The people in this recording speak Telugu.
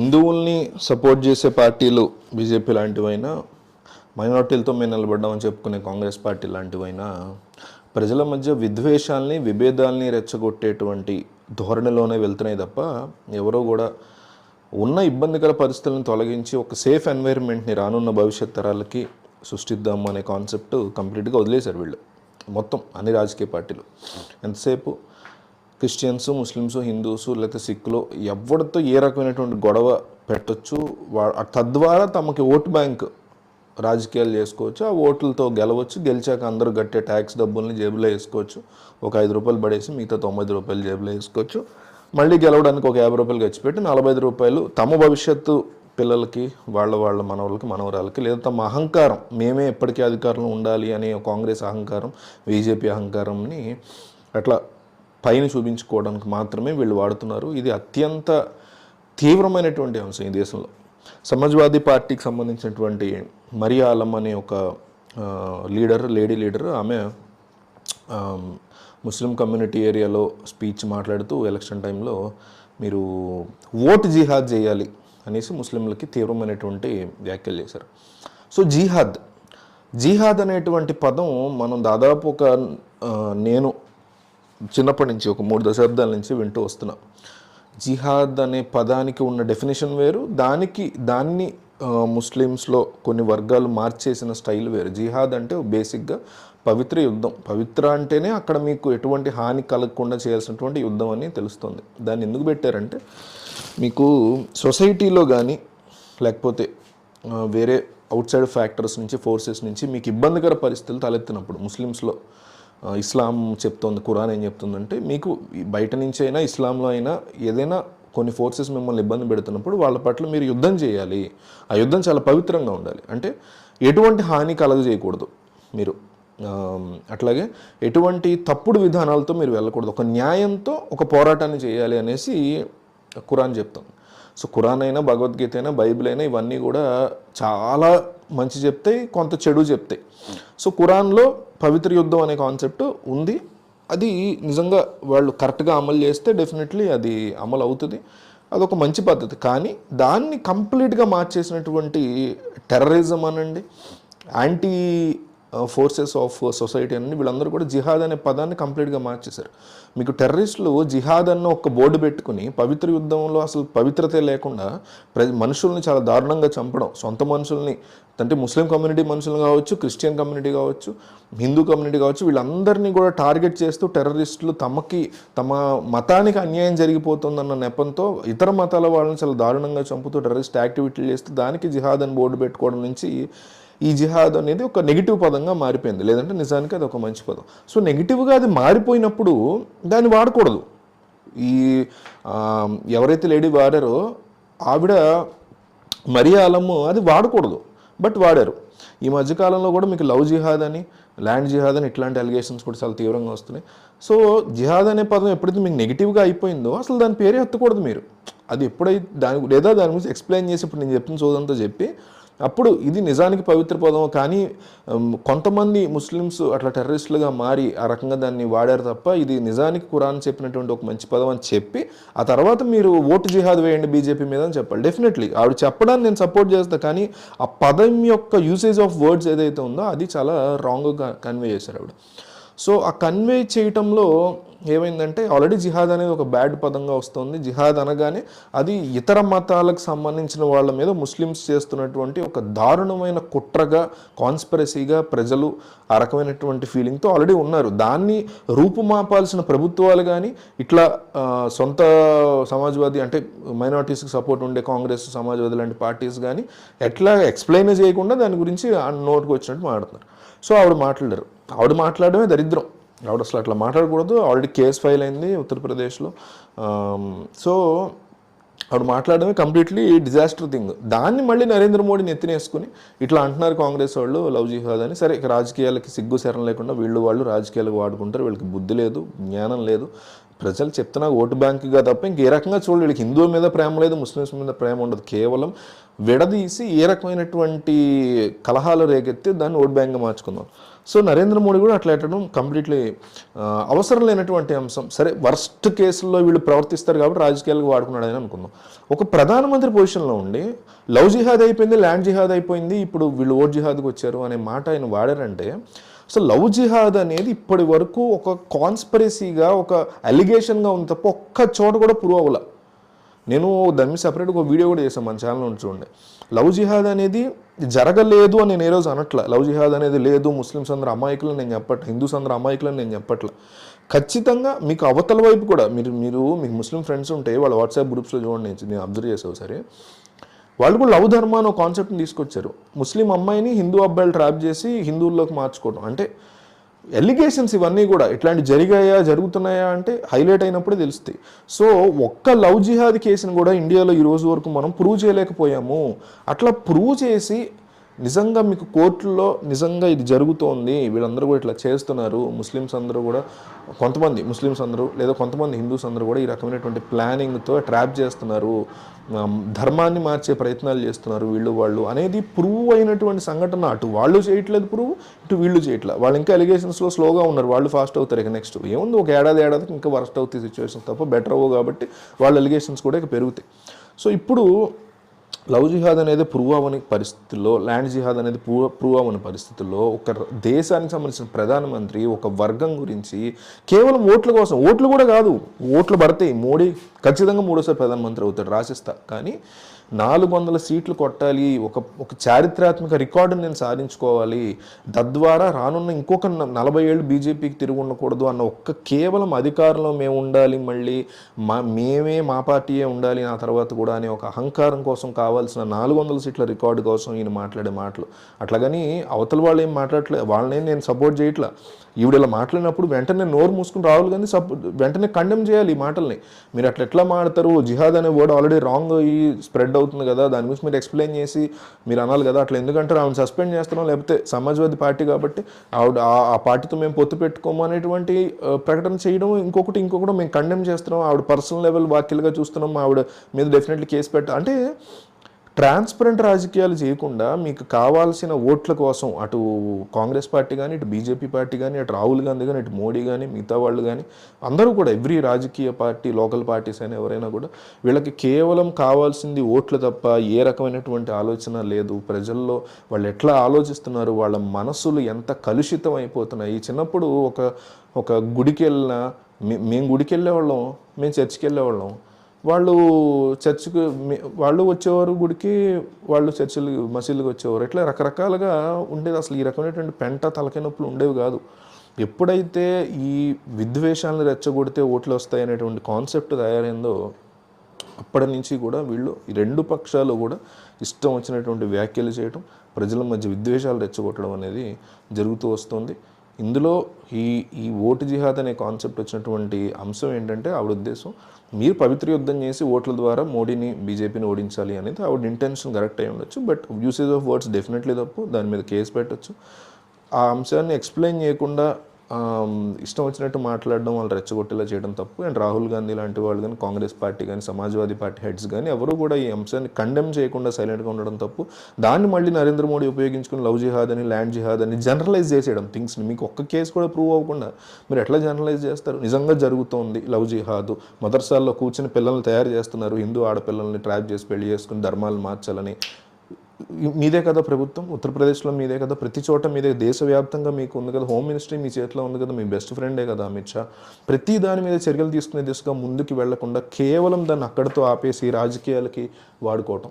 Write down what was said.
హిందువుల్ని సపోర్ట్ చేసే పార్టీలు బీజేపీ లాంటివైనా మైనార్టీలతో మేము నిలబడ్డామని చెప్పుకునే కాంగ్రెస్ పార్టీ లాంటివైనా ప్రజల మధ్య విద్వేషాల్ని విభేదాల్ని రెచ్చగొట్టేటువంటి ధోరణిలోనే వెళ్తున్నాయి తప్ప ఎవరో కూడా ఉన్న ఇబ్బందికర పరిస్థితులను తొలగించి ఒక సేఫ్ ఎన్వైర్న్మెంట్ని రానున్న భవిష్యత్ తరాలకి సృష్టిద్దాము అనే కాన్సెప్ట్ కంప్లీట్గా వదిలేశారు వీళ్ళు. మొత్తం అన్ని రాజకీయ పార్టీలు. ఎంతసేపు క్రిస్టియన్స్ ముస్లిమ్స్ హిందూస్ లేకపోతే సిక్కులు ఎవరితో ఏ రకమైనటువంటి గొడవ పెట్టొచ్చు వా- తద్వారా తమకి ఓటు బ్యాంక్ రాజకీయాలు చేసుకోవచ్చు ఆ ఓట్లతో గెలవచ్చు గెలిచాక అందరూ కట్టే ట్యాక్స్ డబ్బుల్ని జేబులో వేసుకోవచ్చు ఒక ఐదు రూపాయలు పడేసి మిగతా తొంభై రూపాయలు జేబులో వేసుకోవచ్చు మళ్ళీ గెలవడానికి ఒక యాభై రూపాయలు ఖర్చు పెట్టి నలభై ఐదు రూపాయలు తమ భవిష్యత్తు పిల్లలకి వాళ్ళ వాళ్ళ మనవలకి మనవరాలకి లేదా తమ అహంకారం మేమే ఎప్పటికీ అధికారంలో ఉండాలి అనే కాంగ్రెస్ అహంకారం బీజేపీ అహంకారంని అట్లా పైన చూపించుకోవడానికి మాత్రమే వీళ్ళు వాడుతున్నారు. ఇది అత్యంత తీవ్రమైనటువంటి అంశం ఈ దేశంలో. సమాజ్వాదీ పార్టీకి సంబంధించినటువంటి మరియా ఆలం అనే ఒక లీడర్ లేడీ లీడర్ ఆమె ముస్లిం కమ్యూనిటీ ఏరియాలో స్పీచ్ మాట్లాడుతూ ఎలక్షన్ టైంలో మీరు ఓటు జిహాద్ చేయాలి అనేసి ముస్లింలకి తీవ్రమైనటువంటి వ్యాఖ్యలు చేశారు. సో జిహాద్ జిహాద్ అనేటువంటి పదం మనం దాదాపు ఒక నేను చిన్నప్పటి నుంచి ఒక మూడు దశాబ్దాల నుంచి వింటూ వస్తున్నాం. జిహాద్ అనే పదానికి ఉన్న డెఫినేషన్ వేరు దానికి దాన్ని ముస్లిమ్స్లో కొన్ని వర్గాలు మార్చేసిన స్టైల్ వేరు. జిహాద్ అంటే బేసిక్గా పవిత్ర యుద్ధం. పవిత్ర అంటేనే అక్కడ మీకు ఎటువంటి హాని కలగకుండా చేయాల్సినటువంటి యుద్ధం అని తెలుస్తుంది. దాన్ని ఎందుకు పెట్టారంటే మీకు సొసైటీలో కానీ లేకపోతే వేరే అవుట్ సైడ్ ఫ్యాక్టర్స్ నుంచి ఫోర్సెస్ నుంచి మీకు ఇబ్బందికర పరిస్థితులు తలెత్తినప్పుడు ముస్లిమ్స్లో ఇస్లాం చెప్తోంది ఖురాన్ ఏం చెప్తుందంటే మీకు బయట నుంచి అయినా ఇస్లాంలో అయినా ఏదైనా కొన్ని ఫోర్సెస్ మిమ్మల్ని ఇబ్బంది పెడుతున్నప్పుడు వాళ్ళ పట్ల మీరు యుద్ధం చేయాలి. ఆ యుద్ధం చాలా పవిత్రంగా ఉండాలి. అంటే ఎటువంటి హాని కలగజేయకూడదు మీరు. అట్లాగే ఎటువంటి తప్పుడు విధానాలతో మీరు వెళ్ళకూడదు. ఒక న్యాయంతో ఒక పోరాటాన్ని చేయాలి అనేసి ఖురాన్ చెప్తుంది. సో ఖురాన్ అయినా భగవద్గీత అయినా బైబిల్ అయినా ఇవన్నీ కూడా చాలా మంచి చెప్తాయి కొంత చెడు చెప్తాయి. సో ఖురాన్లో పవిత్ర యుద్ధం అనే కాన్సెప్ట్ ఉంది. అది నిజంగా వాళ్ళు కరెక్ట్గా అమలు చేస్తే డెఫినెట్లీ అది అమలు అవుతుంది. అదొక మంచి పద్ధతి. కానీ దాన్ని కంప్లీట్గా మార్చేసినటువంటి టెర్రరిజం అనండి యాంటీ ఫోర్సెస్ ఆఫ్ సొసైటీ అని వీళ్ళందరూ కూడా జిహాద్ అనే పదాన్ని కంప్లీట్గా మార్చేశారు. మీకు టెర్రరిస్టులు జిహాద్ అన్న ఒక బోర్డు పెట్టుకుని పవిత్ర యుద్ధంలో అసలు పవిత్రతే లేకుండా ప్ర మనుషుల్ని చాలా దారుణంగా చంపడం సొంత మనుషుల్ని అంటే ముస్లిం కమ్యూనిటీ మనుషులు కావచ్చు క్రిస్టియన్ కమ్యూనిటీ కావచ్చు హిందూ కమ్యూనిటీ కావచ్చు వీళ్ళందరినీ కూడా టార్గెట్ చేస్తూ టెర్రరిస్టులు తమకి తమ మతానికి అన్యాయం జరిగిపోతుందన్న నెపంతో ఇతర మతాల వాళ్ళని చాలా దారుణంగా చంపుతూ టెర్రరిస్ట్ యాక్టివిటీలు చేస్తూ దానికి జిహాద్ అని బోర్డు పెట్టుకోవడం నుంచి ఈ జిహాద్ అనేది ఒక నెగిటివ్ పదంగా మారిపోయింది. లేదంటే నిజానికి అది ఒక మంచి పదం. సో నెగిటివ్గా అది మారిపోయినప్పుడు దాన్ని వాడకూడదు. ఈ ఎవరైతే లేడీ వాడారో ఆవిడ మరీ అలము అది వాడకూడదు. బట్ వాడారు. ఈ మధ్యకాలంలో కూడా మీకు లవ్ జిహాద్ అని ల్యాండ్ జిహాద్ అని ఇట్లాంటి అలిగేషన్స్ కూడా చాలా తీవ్రంగా వస్తున్నాయి. సో జిహాద్ అనే పదం ఎప్పుడైతే మీకు నెగిటివ్గా అయిపోయిందో అసలు దాని పేరే ఎత్తకూడదు మీరు. అది ఎప్పుడైతే దాని లేదా దాని గురించి ఎక్స్ప్లెయిన్ చేసి ఇప్పుడు నేను చెప్పిన సోదంతో చెప్పి అప్పుడు ఇది నిజానికి పవిత్ర పదం కానీ కొంతమంది ముస్లిమ్స్ అట్లా టెర్రరిస్టులుగా మారి ఆ రకంగా దాన్ని వాడారు తప్ప ఇది నిజానికి ఖురాన్ చెప్పినటువంటి ఒక మంచి పదం అని చెప్పి ఆ తర్వాత మీరు ఓటు జిహాద్ వేయండి బీజేపీ మీద అని చెప్పాలి. డెఫినెట్లీ ఆవిడ చెప్పడాన్ని నేను సపోర్ట్ చేస్తాను కానీ ఆ పదం యొక్క యూసేజ్ ఆఫ్ వర్డ్స్ ఏదైతే ఉందో అది చాలా రాంగ్గా కన్వే చేశారు ఆవిడ. సో ఆ కన్వే చేయటంలో ఏమైందంటే ఆల్రెడీ జిహాద్ అనేది ఒక బ్యాడ్ పదంగా వస్తుంది. జిహాద్ అనగానే అది ఇతర మతాలకు సంబంధించిన వాళ్ళ మీద ముస్లిమ్స్ చేస్తున్నటువంటి ఒక దారుణమైన కుట్రగా కాన్స్పరసీగా ప్రజలు ఆ రకమైనటువంటి ఫీలింగ్తో ఆల్రెడీ ఉన్నారు. దాన్ని రూపుమాపాల్సిన ప్రభుత్వాలు కానీ ఇట్లా సొంత సమాజ్వాది అంటే మైనార్టీస్కి సపోర్ట్ ఉండే కాంగ్రెస్ సమాజ్వాది లాంటి పార్టీస్ కానీ ఎట్లా ఎక్స్ప్లెయిన్ చేయకుండా దాని గురించి ఆ నోటుకు వచ్చినట్టు మాట్లాడుతున్నారు. సో ఆవిడ మాట్లాడారు ఆవిడ మాట్లాడడమే దరిద్రం. ఆవిడ అసలు అట్లా మాట్లాడకూడదు. ఆల్రెడీ కేసు ఫైల్ అయింది ఉత్తరప్రదేశ్లో. సో ఆవిడ మాట్లాడడమే కంప్లీట్లీ డిజాస్టర్ థింగ్. దాన్ని మళ్ళీ నరేంద్ర మోడీని ఎత్తినేసుకుని ఇట్లా అంటున్నారు కాంగ్రెస్ వాళ్ళు లవ్ జిహాద్ అని. సరే రాజకీయాలకి సిగ్గు శరం లేకుండా వీళ్ళు వాళ్ళు రాజకీయాలకు వాడుకుంటారు. వీళ్ళకి బుద్ధి లేదు జ్ఞానం లేదు. ప్రజలు చెప్తున్నా ఓటు బ్యాంకుగా తప్ప ఇంకే రకంగా చూడండి వీళ్ళకి హిందువుల మీద ప్రేమ లేదు ముస్లిమ్స్ మీద ప్రేమ ఉండదు. కేవలం విడదీసి ఏ రకమైనటువంటి కలహాలు రేకెత్తి దాన్ని ఓటు బ్యాంక్గా మార్చుకుందాం. సో నరేంద్ర మోడీ కూడా అట్లా పెట్టడం కంప్లీట్లీ అవసరం లేనటువంటి అంశం. సరే వర్స్ట్ కేసుల్లో వీళ్ళు ప్రవర్తిస్తారు కాబట్టి రాజకీయాలకు వాడుకున్నాడని అనుకుందాం. ఒక ప్రధానమంత్రి పొజిషన్లో ఉండి లవ్ జిహాద్ అయిపోయింది ల్యాండ్ జిహాద్ అయిపోయింది ఇప్పుడు వీళ్ళు ఓట్ జిహాద్కి వచ్చారు అనే మాట ఆయన వాడారంటే సో లవ్ జిహాద్ అనేది ఇప్పటి వరకు ఒక కాన్స్పరసీగా ఒక అలిగేషన్గా ఉంది తప్ప ఒక్క చోట కూడా ప్రూవ్ అవ్వలే. నేను దాని మీద సపరేట్గా ఒక వీడియో కూడా చేశాను మన ఛానల్ నుంచి చూడండి. లవ్ జిహాద్ అనేది జరగలేదు అని నేను ఏ రోజు అనట్ల. లవ్ జిహాద్ అనేది లేదు ముస్లిమ్స్ అందరూ అమాయకులు నేను చెప్పట్ల హిందూస్ అందరూ అమాయకులు నేను చెప్పట్ల. ఖచ్చితంగా మీకు అవతల వైపు కూడా మీరు మీరు మీకు ముస్లిం ఫ్రెండ్స్ ఉంటే వాళ్ళ వాట్సాప్ గ్రూప్స్లో చూడండి నేను అబ్జర్వ్ చేసావు సరే వాళ్ళు కూడా లవ్ ధర్మ అనే కాన్సెప్ట్ని తీసుకొచ్చారు. ముస్లిం అమ్మాయిని హిందూ అబ్బాయిలు ట్రాప్ చేసి హిందువుల్లోకి మార్చుకోవడం. అంటే ఎలిగేషన్స్ ఇవన్నీ కూడా ఇట్లాంటి జరిగాయా జరుగుతున్నాయా అంటే హైలైట్ అయినప్పుడే తెలుస్తాయి. సో ఒక్క లవ్ జిహాద్ కేసుని కూడా ఇండియాలో ఈ రోజు వరకు మనం ప్రూవ్ చేయలేకపోయాము. అట్లా ప్రూవ్ చేసి నిజంగా మీకు కోర్టుల్లో నిజంగా ఇది జరుగుతోంది వీళ్ళందరూ కూడా ఇట్లా చేస్తున్నారు. ముస్లిమ్స్ అందరూ కూడా కొంతమంది ముస్లిమ్స్ అందరూ లేదా కొంతమంది హిందూస్ అందరూ కూడా ఈ రకమైనటువంటి ప్లానింగ్తో ట్రాప్ చేస్తున్నారు. ధర్మాన్ని మార్చే ప్రయత్నాలు చేస్తున్నారు వీళ్ళు వాళ్ళు. అనేది ప్రూవ్ అయినటువంటి సంఘటన. అటు వాళ్ళు చేయట్లేదు ప్రూవ్ ఇటు వీళ్ళు చేయట్లేదు వాళ్ళు ఇంకా ఎలిగేషన్స్లో స్లోగా ఉన్నారు. వాళ్ళు ఫాస్ట్ అవుతారు ఇక నెక్స్ట్. ఏముంది ఒక ఏడాది ఏడాదికి ఇంకా వర్స్ట్ అవుతాయి సిచ్యువేషన్ తప్ప బెటర్ అవ్వవు కాబట్టి వాళ్ళ ఎలిగేషన్స్ కూడా ఇక పెరుగుతాయి. సో ఇప్పుడు లవ్ జిహాద్ అనేది ప్రూవ్ అవ్వని పరిస్థితుల్లో ల్యాండ్ జిహాద్ అనేది ప్రూవ్ ప్రూవ్ అవ్వని పరిస్థితుల్లో ఒక దేశానికి సంబంధించిన ప్రధానమంత్రి ఒక వర్గం గురించి కేవలం ఓట్ల కోసం ఓట్లు కూడా కాదు ఓట్లు పడతాయి మోడీ ఖచ్చితంగా మూడోసారి ప్రధానమంత్రి అవుతాడు రాసిస్తా. కానీ నాలుగు వందల సీట్లు కొట్టాలి ఒక ఒక చారిత్రాత్మక రికార్డుని నేను సాధించుకోవాలి తద్వారా రానున్న ఇంకొక నలభై ఏళ్ళు బీజేపీకి తిరిగి ఉండకూడదు అన్న ఒక్క కేవలం అధికారంలో మేము ఉండాలి మళ్ళీ మా మేమే మా పార్టీయే ఉండాలి నా తర్వాత కూడా అనే ఒక అహంకారం కోసం కావాల్సిన నాలుగు వందల సీట్ల రికార్డు కోసం ఈయన మాట్లాడే మాటలు. అట్లాగని అవతల వాళ్ళు ఏం మాట్లాడలే వాళ్ళని నేను సపోర్ట్ చేయట్లా? ఈవిడ ఇలా మాట్లాడినప్పుడు వెంటనే నోరు మూసుకుని రాహుల్ గాంధీ సపో వెంటనే కండెమ్ చేయాలి ఈ మాటల్ని. మీరు అట్లా ఎట్లా మాడతారు? జిహాద్ అనే వర్డ్ ఆల్రెడీ రాంగ్ అయ్యి స్ప్రెడ్ అవుతుంది కదా దాని గురించి మీరు ఎక్స్ప్లెయిన్ చేసి మీరు అనాలి కదా అట్లా ఎందుకంటారు? ఆవిడ సస్పెండ్ చేస్తున్నాం లేకపోతే సమాజ్వాదీ పార్టీ కాబట్టి ఆవిడ ఆ- పార్టీతో మేము పొత్తు పెట్టుకోము అనేటువంటి ప్రకటన చేయడం ఇంకొకటి ఇంకొకటి మేము కండెమ్ చేస్తున్నాం. ఆవిడ పర్సనల్ లెవెల్ వాక్యలుగా చూస్తున్నాం. ఆవిడ మీద డెఫినెట్లీ కేసు పెట్ట అంటే ట్రాన్స్పరెంట్ రాజకీయాలు చేయకుండా మీకు కావాల్సిన ఓట్ల కోసం అటు కాంగ్రెస్ పార్టీ కానీ ఇటు బీజేపీ పార్టీ కానీ అటు రాహుల్ గాంధీ కానీ ఇటు మోడీ కానీ మిగతా వాళ్ళు కానీ అందరూ కూడా ఎవ్రీ రాజకీయ పార్టీ లోకల్ పార్టీస్ అయినా ఎవరైనా కూడా వీళ్ళకి కేవలం కావాల్సింది ఓట్లు తప్ప ఏ రకమైనటువంటి ఆలోచన లేదు. ప్రజల్లో వాళ్ళు ఎట్లా ఆలోచిస్తున్నారు? వాళ్ళ మనసులు ఎంత కలుషితం అయిపోతున్నాయి? చిన్నప్పుడు ఒక ఒక గుడికి వెళ్ళిన మే- మేము గుడికి వెళ్ళేవాళ్ళం మేము చర్చికి వెళ్ళేవాళ్ళం వాళ్ళు చర్చికి వాళ్ళు వచ్చేవారు గుడికి వాళ్ళు చర్చిలు మసీదులకు వచ్చేవారు. ఇట్లా రకరకాలుగా ఉండేది. అసలు ఈ రకమైనటువంటి పెంట తలకాయ నొప్పులు ఉండేవి కాదు. ఎప్పుడైతే ఈ విద్వేషాలను రెచ్చగొడితే ఓట్లు వస్తాయి అనేటువంటి కాన్సెప్ట్ తయారైందో అప్పటి నుంచి కూడా వీళ్ళు ఈ రెండు పక్షాలు కూడా ఇష్టం వచ్చినటువంటి వ్యాఖ్యలు చేయటం ప్రజల మధ్య విద్వేషాలు రెచ్చగొట్టడం అనేది జరుగుతూ వస్తుంది. ఇందులో ఈ ఈ ఓటు జిహాద్ అనే కాన్సెప్ట్ వచ్చినటువంటి అంశం ఏంటంటే ఆవిడ ఉద్దేశం మీరు పవిత్ర యుద్ధం చేసి ఓట్ల ద్వారా మోడీని బీజేపీని ఓడించాలి అనేది ఆవిడ ఇంటెన్షన్ కరెక్ట్ అయి ఉండొచ్చు. But usage of words definitely తప్పు. దాని మీద కేసు పెట్టచ్చు. ఆ అంశాన్ని ఎక్స్ప్లెయిన్ చేయకుండా ఇష్టం వచ్చినట్టు మాట్లాడడం వాళ్ళు రెచ్చగొట్టేలా చేయడం తప్పు. అండ్ రాహుల్ గాంధీ లాంటి వాళ్ళు కానీ కాంగ్రెస్ పార్టీ కానీ సమాజ్వాదీ పార్టీ హెడ్స్ కానీ ఎవరు కూడా ఈ అంశాన్ని కండెమ్ చేయకుండా సైలెంట్గా ఉండడం తప్పు. దాన్ని మళ్ళీ నరేంద్ర మోడీ ఉపయోగించుకుని లవ్ జిహాద్ అని ల్యాండ్ జిహాద్ అని జనరలైజ్ చేసేయడం థింగ్స్ని మీకు ఒక్క కేసు కూడా ప్రూవ్ అవ్వకుండా మీరు ఎట్లా జనరలైజ్ చేస్తారు? నిజంగా జరుగుతోంది లవ్ జిహాద్. మదర్సాల్లో కూర్చుని పిల్లల్ని తయారు చేస్తున్నారు. హిందూ ఆడపిల్లల్ని ట్రాప్ చేసి పెళ్ళి చేసుకుని ధర్మాలను మార్చాలని. మీదే కదా ప్రభుత్వం? ఉత్తరప్రదేశ్లో మీదే కదా? ప్రతి చోట మీదే. దేశవ్యాప్తంగా మీకు ఉంది కదా. హోమ్ మినిస్ట్రీ మీ చేతిలో ఉంది కదా. మీ బెస్ట్ ఫ్రెండే కదా అమిత్ షా. ప్రతి దాని మీద చర్యలు తీసుకునే దిశగా ముందుకు వెళ్ళకుండా కేవలం దాన్ని అక్కడితో ఆపేసి రాజకీయాలకి వాడుకోవటం.